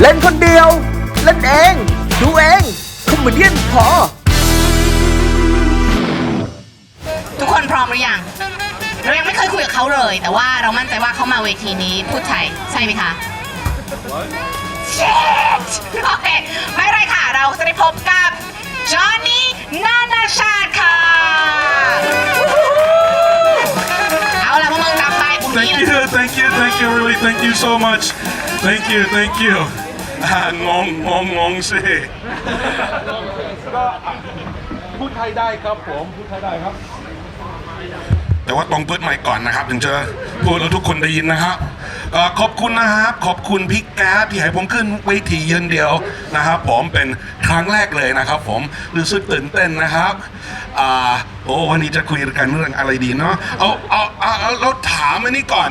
เล่นคนเดียว เล่นเอง ดูเองคอมเมดี้พอ ทุกคนพร้อมหรือยัง เรายังไม่เคยคุยกับเขาเลย แต่ว่าเรามั่นใจว่าเขามาเวทีนี้พูดไทยใช่ไหมคะ Shit โอเคไม่เป็นไรค่ะ เราจะได้พบกับจอห์นนี่นานาชาติค่ะ เอาละพวกมึงจับไปปุ่มนี้ Thank เลย you, thank you, thank you, really, thank you so much. Thank you, thank you. อ่างงงงงงสิพูดไทยได้ครับผมพูดไทยได้ครับ แต่ว่าต้องเปิดไมค์ก่อนนะครับ ถึงจะพูดแล้วทุกคนได้ยินนะครับเอ่อขอบคุณนะครับ ขอบคุณพี่แก๊สที่ให้ผมขึ้นเวทียืนเดียวนะครับผมเป็นครั้งแรกเลยนะครับ ผมรู้สึกตื่นเต้นนะครับอ่าโอ้วันนี้จะคุยกันเรื่องอะไรดีเนาะเอาเอาเอาเอาเราถามอันนี้ก่อน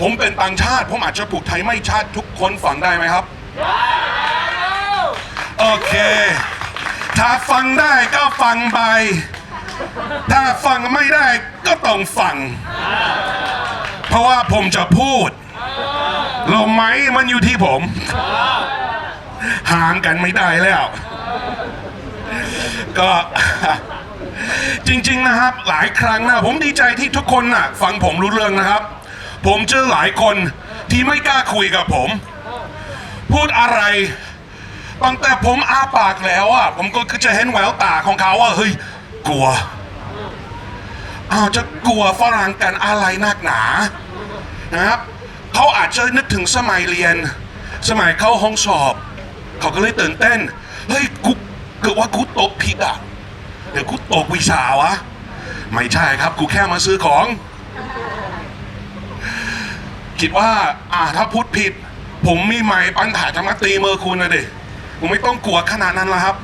ผมเป็นต่างชาติ ผมอาจจะพูดไทยไม่ชัดทุกคนฟังได้ไหมครับ โอเค ถ้าฟังได้ก็ฟังไป ถ้าฟังไม่ได้ก็ต้องฟัง เพราะว่าผมจะพูดลมไหมมันอยู่ที่ผม ห่างกันไม่ได้แล้ว ก็จริงๆนะครับ หลายครั้งนะผมดีใจที่ทุกคนน่ะฟังผมรู้เรื่องนะครับ ผมเจอหลายคนที่ไม่กล้าคุยกับผม พูดอะไรตั้งแต่ผมอาปากแล้วอะผมก็จะเห็นแววตาของเขาว่าเฮ้ยกลัวอ้าวจะกลัวฝรั่งกันอะไรนักหนานะครับเขาอาจจะนึกถึงสมัยเรียน สมัยเข้าห้องสอบ เขาก็เลยตื่นเต้นเฮ้ยกูเกิดว่ากูตกผิดอะเดี๋ยวกูตกวิชาวะ ไม่ใช่ครับกูแค่มาซื้อของ คิดว่า อ่าถ้าพูดผิด ผมมีไม้ปันถ่ายจะมตีเมือคุณนะดิผมไม่ต้องกลัวขนาดนั้นล้วครับ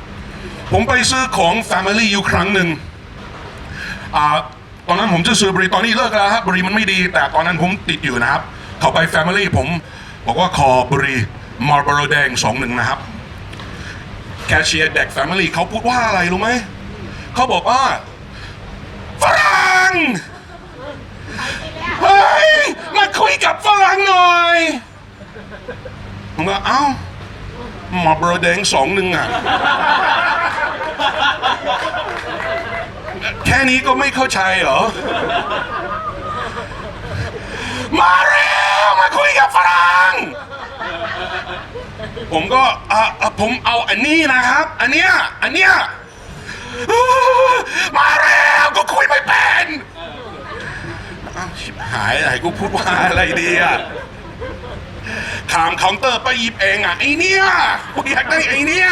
ผมไปซื้อของ Family อยู่ครั้งหนึ่งอ่าตอนนั้นผมจะซื้อบรีตอนนี้เลิกแล้วครับบรีมันไม่ดี แต่ตอนนั้นผมติดอยู่นะครับ เขาไป Family ผมบอกว่าขอบรีมาร์บโรแดงสองหนึ่งนะครับ แคชเชียร์เด็ก Family เขาพูดว่าอะไรรู้ไหมเขาบอกว่าฝรั่ง เฮ้ย มาคุยกับฝรั่งหน่อยผมก็เอ้ามาร์บโรแดงสองหนึ่งอะ แค่นี้ก็ไม่เข้าใจเหรอ มาเร็ว มาคุยกับฝรั่ง ผมก็อะอะผมเอาอันนี้นะครับ อันเนี้ย อันเนี้ย มาเร็ว ก็คุยไม่เป็น หายอะไรกูพูดว่าอะไรดีอะขามเคาน์เตอร์ไปหยิบเองอะไอเนี้ยกูอยากได้ไอเนี้ย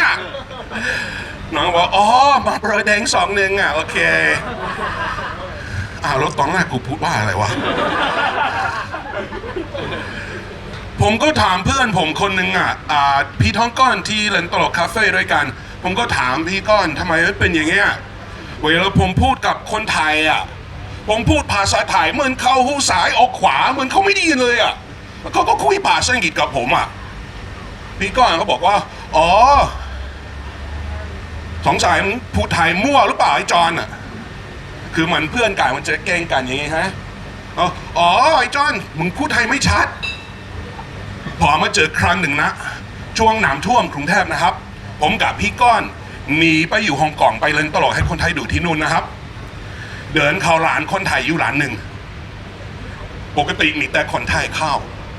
น้องบอกอ๋อมาเบอร์แดงสองหนึ่งอะโอเคอ้าวแล้วตอนแรกกูพูดว่าอะไรวะผมก็ถามเพื่อนผมคนหนึ่งอะอ่าพี่ท้องก้อนที่เล่นตลกคาเฟ่ด้วยกัน ผมก็ถามพี่ก้อนทำไมเป็นอย่างเงี้ยเวลาผมพูดกับคนไทยอะ ผมพูดภาษาไทยเหมือนเขาหูซ้ายออกขวาเหมือนเขาไม่ไดีเลยอะเขาก็คุยภาษาอังกฤษกับผมอะพี่ก้อนเขาบอกว่า อ๋อสงสัยมึงพูดไทยมั่วหรือเปล่าไอ้จอนอะคือมือนเพื่อนกันมันจะแกล้งกันอย่างงี้ฮะอ๋ออ๋อไอ้จอนมึงพูดไทยไม่ชัด พอมาเจอครั้งหนึ่งนะช่วงน้ำท่วมกรุงเทพนะครับ ผมกับพี่ก้อนหนีไปอยู่ฮ่องกงไปเล่นตลกให้คนไทยดูที่นู่นนะครับ เดินเข้าร้านคนไทยอยู่ร้านหนึ่ง ปกติมีแต่คนไทยเข้า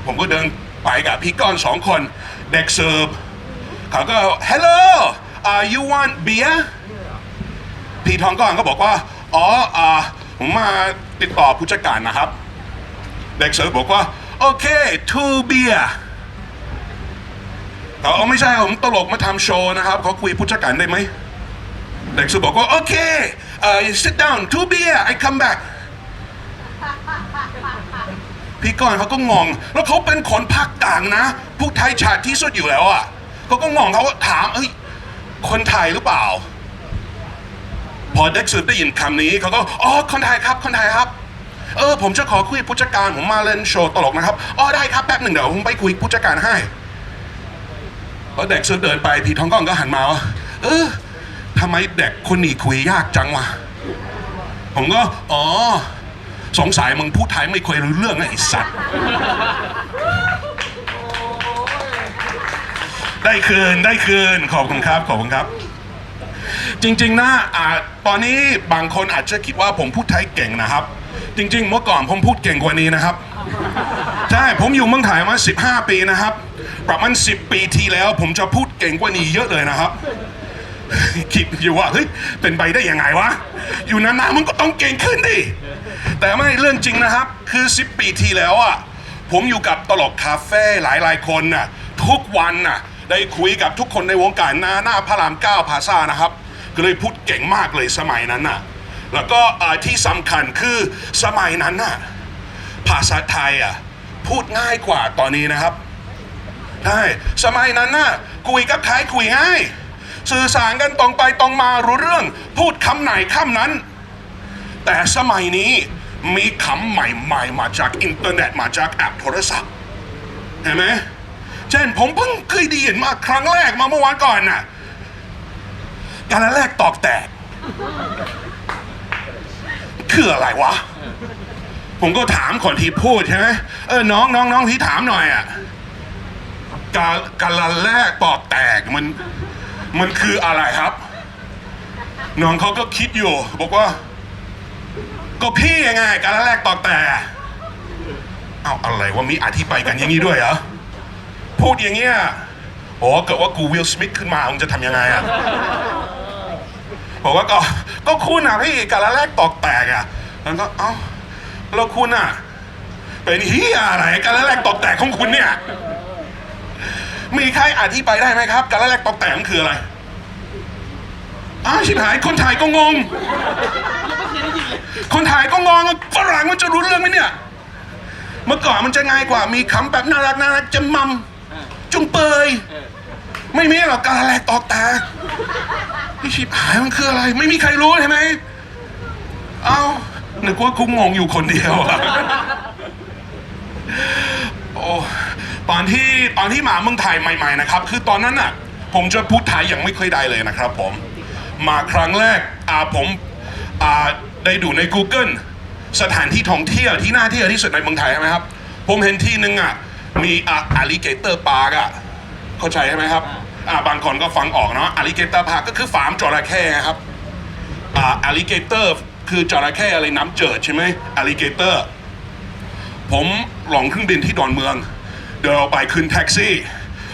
ผมก็เดินไปกับพี่ก้อนสองคน เด็กเสิร์ฟเขาก็ hello uh, you want beer พี่ทองก้อนก็บอกว่า อ๋ออ่าผมมาติดต่อผู้จัดการนะครับ เด็กเสิร์ฟบอกว่า โอเค two beer เขาเอาไม่ใช่ผมตลกมาทำโชว์นะครับเขาคุยผู้จัดการได้ไหม เด็กเสิร์ฟบอกว่า โอเค เอ่อ sit down two beer I come back พี่ก้อนเขาก็งง แล้วเขาเป็นคนภาคกลางนะพูดไทยชัดที่สุดอยู่แล้วอะเขาก็งงเขาก็ถามเอ้ย คนไทยหรือเปล่า พอเด็กสืบได้ยินคำนี้เขาก็ อ๋อ คนไทยครับ คนไทยครับ เออ ผมจะขอคุยผู้จัดการผมมาเล่นโชว์ตลกนะครับ อ๋อ ได้ครับ แป๊บหนึ่งเดี๋ยวผมไปคุยผู้จัดการให้พอเด็กสืบเดินไปพี่ทองก้องก็หันมาว่าเออ ทำไมเด็กคนนี้คุยยากจังวะผมก็ อ๋อ สงสัยมึงพูดไทยไม่ค่อยรู้เรื่องไงไอ้สัตว์ ได้คืนได้คืน ขอบคุณครับ ขอบคุณครับ จริงๆนะอ่าตอนนี้บางคนอาจจะคิดว่าผมพูดไทยเก่งนะครับ จริง ๆ เมื่อก่อนผมพูดเก่งกว่านี้นะครับ ใช่ ผมอยู่เมืองไทยมา 15 ปีนะครับ ประมาณ 10 ปีที่แล้ว ผมจะพูดเก่งกว่านี้เยอะเลยนะครับ คิดอยู่ว่าเฮ้ยเป็นไปได้ยังไงวะ อยู่นานๆมันก็ต้องเก่งขึ้นดิ แต่ไม่เรื่องจริงนะครับ คือ 10 ปีที่แล้วอะผมอยู่กับตลกคาเฟ่หลายๆคนน่ะทุกวันน่ะได้คุยกับทุกคนในวงการหน้าหน้าพระรามเก้าพาซ่านะครับ ก็เลยพูดเก่งมากเลยสมัยนั้นน่ะแล้วก็ที่สำคัญคือสมัยนั้นน่ะภาษาไทยอะพูดง่ายกว่าตอนนี้นะครับใช่สมัยนั้นน่ะคุยกับใครคุยง่าย สื่อสารกันตรงไปตรงมารู้เรื่อง พูดคำไหนคำนั้น แต่สมัยนี้มีคำใหม่ๆ มาจากอินเทอร์เน็ตมาจากแอปโทรศัพท์ เห็นไหมเช่นผมเพิ่งเคยได้ยินมาครั้งแรกมาเมื่อวานก่อนน่ะการละแรกตอกแตก คืออะไรวะ ผมก็ถามคนที่พูดใช่ไหมเออน้องน้องน้องพี่ถามหน่อยอะการการละแรกตอกแตกมัน มันคืออะไรครับ น้องเขาก็คิดอยู่ บอกว่า ก็พี่ยังไงการละแรกตอกแตกเอาอะไรว่ามีอธิบายกันอย่างนี้ด้วยเหรอพูดอย่างเงี้ยโอ้เกิดว่ากูวิลสมิธขึ้นมามึงจะทำยังไงอะบอกว่าก็ก็คุณอะพี่การละแรกตอกแตกอะแล้วก็เอ้าแล้วคุณอะเป็นเฮียอะไรการละแรกตอกแตกของคุณเนี่ย มีใครอธิบายได้ไหมครับ การละแรกตอกแตกมันคืออะไรอ้าวชิบหายคนไทยก็งง คนไทยก็งงฝรั่งมันจะรู้เรื่องไหมเนี่ย เมื่อก่อนมันจะง่ายกว่ามีคำแบบน่ารักน่ารักจะมัมจุงเปยไม่มีหรอกการละแรกตอกแตกพี่ชิบหายมันคืออะไร ไม่มีใครรู้ใช่ไหมเอ้านึกว่ากูงงอยู่คนเดียวอะโอ้ ตอนที่ตอนที่มาเมืองไทยใหม่ๆนะครับ คือตอนนั้นน่ะผมจะพูดไทยยังไม่เคยได้เลยนะครับผม มาครั้งแรกอ่าผมอ่าได้ดูใน Google สถานที่ท่องเที่ยวที่น่าเที่ยวที่สุดในเมืองไทยใช่ไหมครับ ผมเห็นที่หนึ่งอะมีอ่าอลิเกเตอร์ปาร์กอะเข้าใจใช่ไหมครับอ่าบางคนก็ฟังออกเนาะอลิเกเตอร์ปาร์กก็คือฟาร์มจระเข้ครับอ่าอลิเกเตอร์คือจระเข้อะไรน้ำเจิดใช่ไหมอลิเกเตอร์ผมหลงเครื่องบินที่ดอนเมือง เดินออกไปขึ้นแท็กซี่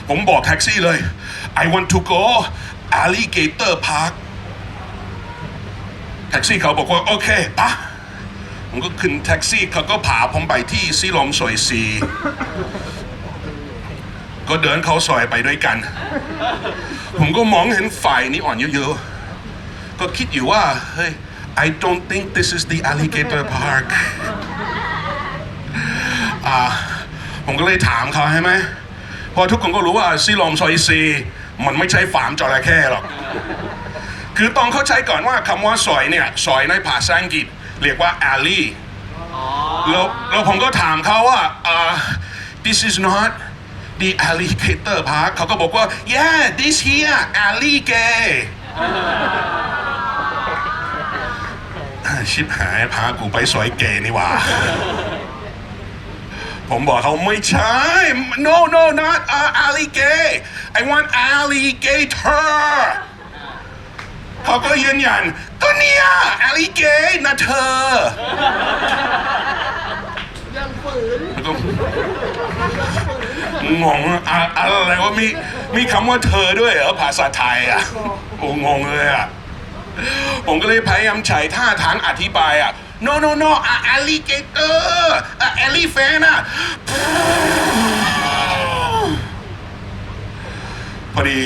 ผมบอกแท็กซี่เลย I want to go alligator park แท็กซี่เขาบอกว่า โอเคปะผมก็ขึ้นแท็กซี่เขาก็พาผมไปที่ซีลมซอยซีก็เดินเขาซอยไปด้วยกัน ผมก็มองเห็นไฟนี่อ่อนเยอะๆ ก็คิดอยู่ว่า เฮ้ย I don't think this is the alligator park อ่า ผมก็เลยถามเขาใช่ไหมเพอทุกคนก็รู้ว่าซีลอมซอยซีมันไม่ใช่ฟาร์มจระเข้หรอกคือต้องเข้าใจก่อนว่าคำว่าซอยเนี่ยซอยในภาษาอังกฤษ เรียกว่า alley แล้วแล้วผมก็ถามเขาว่าอ่า this is not the alligator park เขาก็บอกว่า yeah this here alley gay ชิบหายพากูไปซอยเกย์นี่หว่า ผมบอกเขาไม่ใช่ no no not uh, alligator I want alligator เขาก็ยืนยัน ก็เนี่ย alligator นะเธอแล้วก็งงอะอะไรว่ามีมีคำว่าเธอด้วยเหรอภาษาไทยอะโอ้งงเลยอะผมก็เลยพยายามใช้ท่าทางอธิบายอะ no no no อะ alligator อะ elephant อะพอดี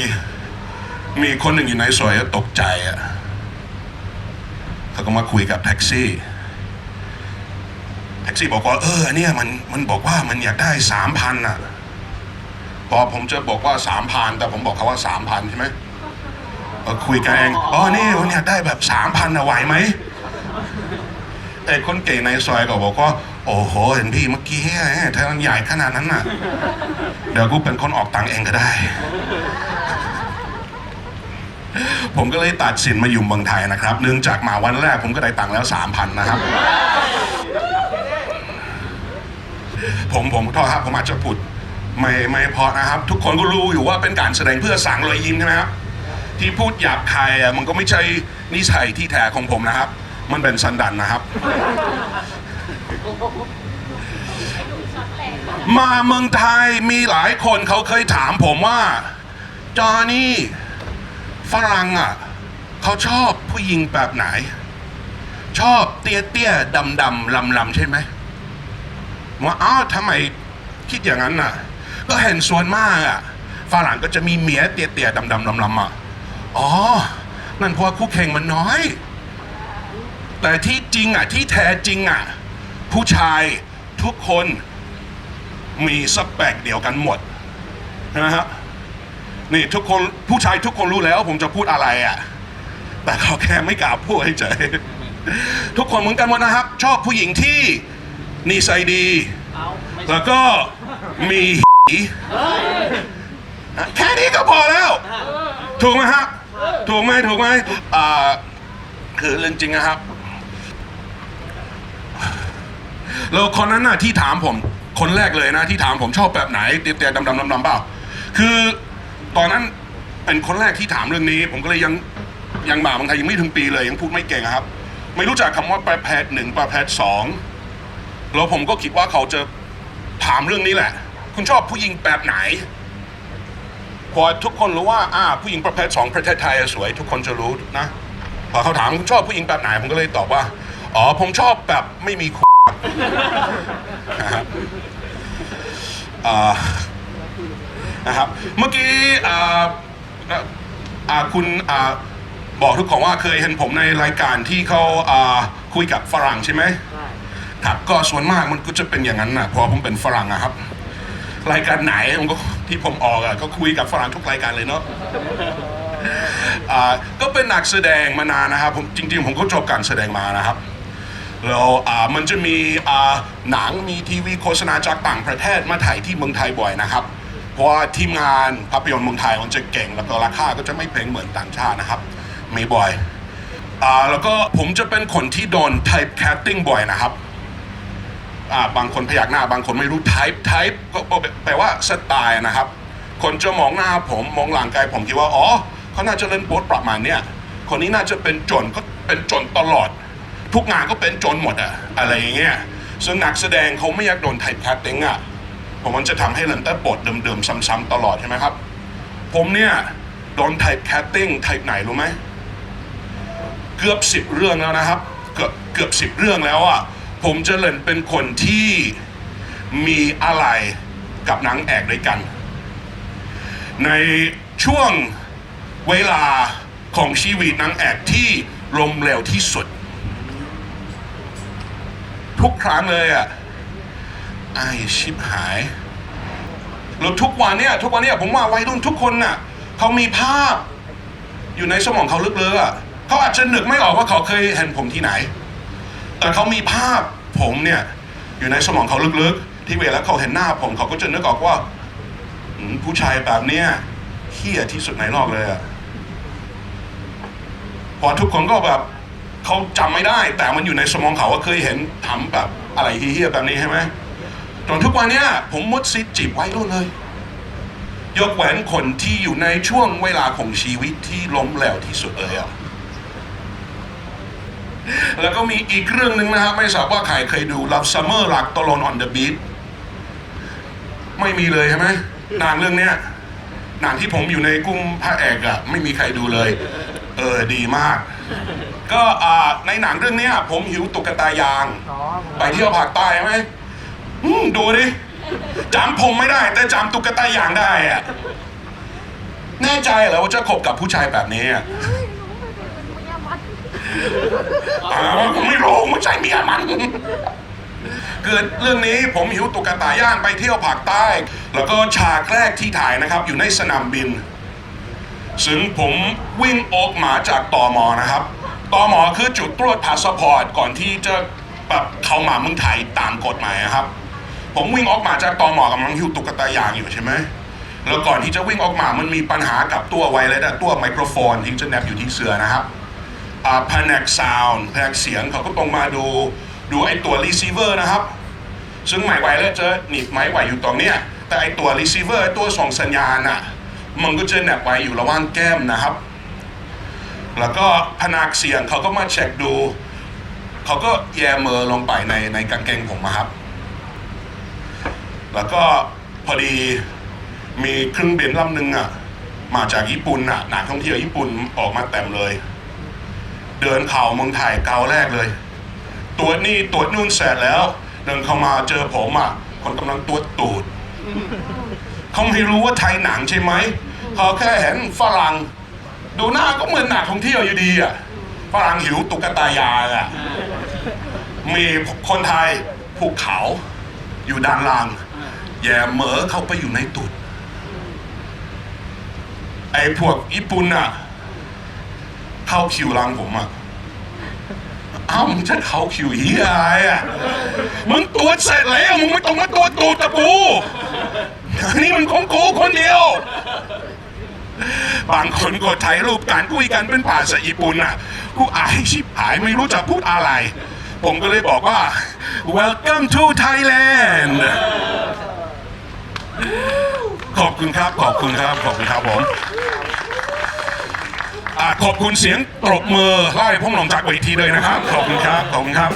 มีคนหนึ่งอยู่ในซอยก็ตกใจอะเขาก็มาคุยกับแท็กซี่แท็กซี่บอกว่าเออเนี่ยมันมันบอกว่ามันอยากได้สามพันอะพอผมจะบอกว่าสามพันแต่ผมบอกเขาว่าสามพันใช่ไหมก็คุยกันเองอ๋อนี่วันนี้ได้แบบสามพันอะไหวไหม ไอ้คนเก่งในซอยก็บอกว่า โอ้โห เห็นพี่เมื่อกี้ถ้ามันใหญ่ขนาดนั้นน่ะ เดี๋ยวกูเป็นคนออกตังค์เองก็ได้ ผมก็เลยตัดสินมาอยู่เมืองไทยนะครับ เนื่องจากมาวันแรกผมก็ได้ตังค์แล้วสามพันนะครับ ผมผมโทษครับผมอาจจะพูดไม่ไม่พอนะครับ ทุกคนก็รู้อยู่ว่าเป็นการแสดงเพื่อสั่งรอยยิ้มใช่ไหมครับที่พูดหยาบคายอะมันก็ไม่ใช่นิสัยที่แท้ของผมนะครับ มันเป็นสันดันนะครับ มาเมืองไทยมีหลายคนเขาเคยถามผมว่า จอนี่ฝรั่งอะเขาชอบผู้หญิงแบบไหน ชอบเตี้ยเตี้ยดำดำลำลำใช่ไหมว่าอ้าวทำไมคิดอย่างนั้นน่ะ ก็เห็นส่วนมากอะฝรั่งก็จะมีเมียเตี้ยเตี้ยดำดำลำลำอะอ๋อ นั่นเพราะคู่แข่งมันน้อย แต่ที่จริงอะที่แท้จริงอะผู้ชายทุกคนมีสเปคเดียวกันหมดนะฮะนี่ทุกคนผู้ชายทุกคนรู้แล้วผมจะพูดอะไรอะแต่เขาแค่ไม่กล้าพูดให้ใจทุกคนเหมือนกันหมดนะครับ ชอบผู้หญิงที่นิสัยดี แล้วก็มีแค่นี้ก็พอแล้ว ถูกไหมฮะถูกไหมถูกไหมอ่าคือเรื่องจริงนะครับ แล้วคนนั้นน่ะที่ถามผมคนแรกเลยนะที่ถามผมชอบแบบไหนเตี้ยๆดำๆดำๆเปล่าคือตอนนั้นเป็นคนแรกที่ถามเรื่องนี้ ผมก็เลยยังยังมาบางไทยยังไม่ถึงปีเลยยังพูดไม่เก่งครับ ไม่รู้จักคำว่าประเภทหนึ่งประเภทสองแล้วผมก็คิดว่าเขาจะถามเรื่องนี้แหละ คุณชอบผู้หญิงแบบไหนพอทุกคนรู้ว่าอ่าผู้หญิงประเภทสองประเทศไทยสวย ทุกคนจะรู้นะพอเขาถามคุณชอบผู้หญิงแบบไหนผมก็เลยตอบว่าอ๋อผมชอบแบบไม่มี นะครับอ่านะครับเมื่อกี้อ่าอ่าอ่าคุณอ่าบอกทุกคนว่าเคยเห็นผมในรายการที่เขาอ่าคุยกับฝรั่งใช่ไหมครับก็ส่วนมากมันก็จะเป็นอย่างนั้นนะเพราะผมเป็นฝรั่งอะครับ รายการไหนผมก็ที่ผมออกอะก็คุยกับฝรั่งทุกรายการเลยเนาะอ่าก็เป็นนักแสดงมานานนะครับผมจริง ๆ ผมก็จบการแสดงมานะครับ แล้วอ่ามันจะมีอ่าหนังมีทีวีโฆษณาจากต่างประเทศมาถ่ายที่เมืองไทยบ่อยนะครับ เพราะว่าทีมงานภาพยนตร์เมืองไทยมันจะเก่งแล้วก็ราคาก็จะไม่แพงเหมือนต่างชาตินะครับ มีบ่อยอ่าแล้วก็ผมจะเป็นคนที่โดน type casting บ่อยนะครับอ่าบางคนพยักหน้าบางคนไม่รู้ type type ก็แปลว่าสไตล์นะครับ คนจะมองหน้าผมมองหลังกายผมคิดว่าอ๋อเขาน่าจะเล่นโป๊ตประมาณเนี้ยคนนี้น่าจะเป็นจนก็เป็นจนตลอด ทุกงานก็เป็นจนหมดอะอะไรอย่างเงี้ยซึ่งนักแสดงเขาไม่อยากโดนไทป์แคสติ้งอะเพราะมันจะทำให้เล่นแต่บทเดิมๆซ้ำๆตลอดใช่ไหมครับ ผมเนี่ยโดนไทป์แคสติ้งไทป์ไหนรู้ไหมเกือบสิบเรื่องแล้วนะครับ เกือบเกือบสิบเรื่องแล้วอะผมจะเล่นเป็นคนที่มีอะไรกับนางแอกด้วยกัน ในช่วงเวลาของชีวิตนางแอกที่ลมเหลวที่สุด ทุกครั้งเลยอะไอชิบหายแล้วทุกวันเนี่ยทุกวันเนี่ยผมว่าวัยรุ่นทุกคนน่ะเขามีภาพ อยู่ในสมองเขาลึกๆอะเขาอาจจะนึกไม่ออกว่าเขาเคยเห็นผมที่ไหน แต่เขามีภาพผมเนี่ยอยู่ในสมองเขาลึกๆ ที่เวลาเขาเห็นหน้าผมเขาก็จะนึกออกว่าผู้ชายแบบเนี้ยเฮี้ยที่สุดในโลกเลยอะพอทุกคนก็แบบ เขาจำไม่ได้ แต่มันอยู่ในสมองเขาว่าเคยเห็นทำแบบอะไรเฮี้ยๆแบบนี้ใช่ไหมจนทุกวันเนี้ยผมมุดซิดจีบไว้รุ่นเลย ยกเว้นคนที่อยู่ในช่วงเวลาของชีวิตที่ล้มเหลวที่สุดเลยอะแล้วก็มีอีกเรื่องหนึ่งนะครับ ไม่ทราบว่าใครเคยดู Love Summer หลักตลอน on the beat ไม่มีเลยใช่ไหมหนังเรื่องเนี้ยหนังที่ผมอยู่ในกลุ่มพระเอกอะไม่มีใครดูเลย เออดีมาก ก็อ่าในหนังเรื่องเนี้ย ผมหิวตุ๊กตายาง ไปเที่ยวภาคใต้ไหมอืมดูดิจำผมไม่ได้ แต่จำตุ๊กตายางได้อะแน่ใจเหรอว่าจะคบกับผู้ชายแบบนี้อะอ่าผมไม่รู้ไม่ใช่เมียมัน เกิดเรื่องนี้ผมหิวตุ๊กตาย่างไปเที่ยวภาคใต้ แล้วก็ฉากแรกที่ถ่ายนะครับ อยู่ในสนามบิน ซึ่งผมวิ่งออกมาจากตอมอนะครับ ตอหมอคือจุดตรวจพาสปอร์ตก่อนที่จะแบบเข้ามาเมืองไทยตามกฎหมายครับ ผมวิ่งออกมาจากตอหมอกำลังหิวตุ๊กตายางอยู่ใช่ไหมแล้วก่อนที่จะวิ่งออกมามันมีปัญหากับตัวไวเลสตัวไมโครโฟนที่จะแนบอยู่ที่เสือนะครับอ่าแผนกซาวด์แผนกเสียงเขาก็ต้องมาดูดูไอ้ตัวรีเซิเวอร์นะครับ ซึ่งไมค์ไวเลสจะหนีบไม้ไหวอยู่ตรงเนี้ยแต่ไอตัว receiver ไอตัวส่งสัญญาณอะมันก็จะแนบไว้อยู่ระหว่างแก้มนะครับ แล้วก็พนักเสียงเขาก็มาเช็คดู เขาก็แยมือลงไปในในกางเกงผมอะครับ แล้วก็พอดีมีเครื่องบินลำหนึ่งอะ มาจากญี่ปุ่นอะนักท่องเที่ยวญี่ปุ่นออกมาเต็มเลย เดินเข่าเมืองไทยเกาแรกเลยตรวจนี่ตรวจนู่นเสร็จแล้ว เดินเข้ามาเจอผมอะ คนกำลังตรวจตูดเขาไม่รู้ว่าไทยหนังใช่ไหมเขาแค่เห็นฝรั่ง ดูหน้าก็เหมือนหนักท่องเที่ยวอยู่ดีอะฝรั่งหิวตุ๊กตายางอะมีคนไทยภูเขาอยู่ด้านล่าง แย่เหมอเข้าไปอยู่ในตุดไอ้พวกญี่ปุ่นอะ เข้าคิวหลังผมอะเอ้ามึงจะเข้าคิวเฮียอะไรอะมึงตรวเสร็จแล้วมึงไม่ต้องมาตรวตูดตะปูนี่มันของกูคนเดียว บางคนก็ถ่ายรูปการคุยกันเป็นภาษาญี่ปุ่นอะกูอายชิบหายไม่รู้จะพูดอะไร ผมก็เลยบอกว่า welcome to Thailand ขอบคุณครับ ขอบคุณครับ ขอบคุณครับผมอขอบคุณเสียงปรบมือไล่พวกหลงจากเวทีเลยนะครับ ขอบคุณครับ ขอบคุณครับ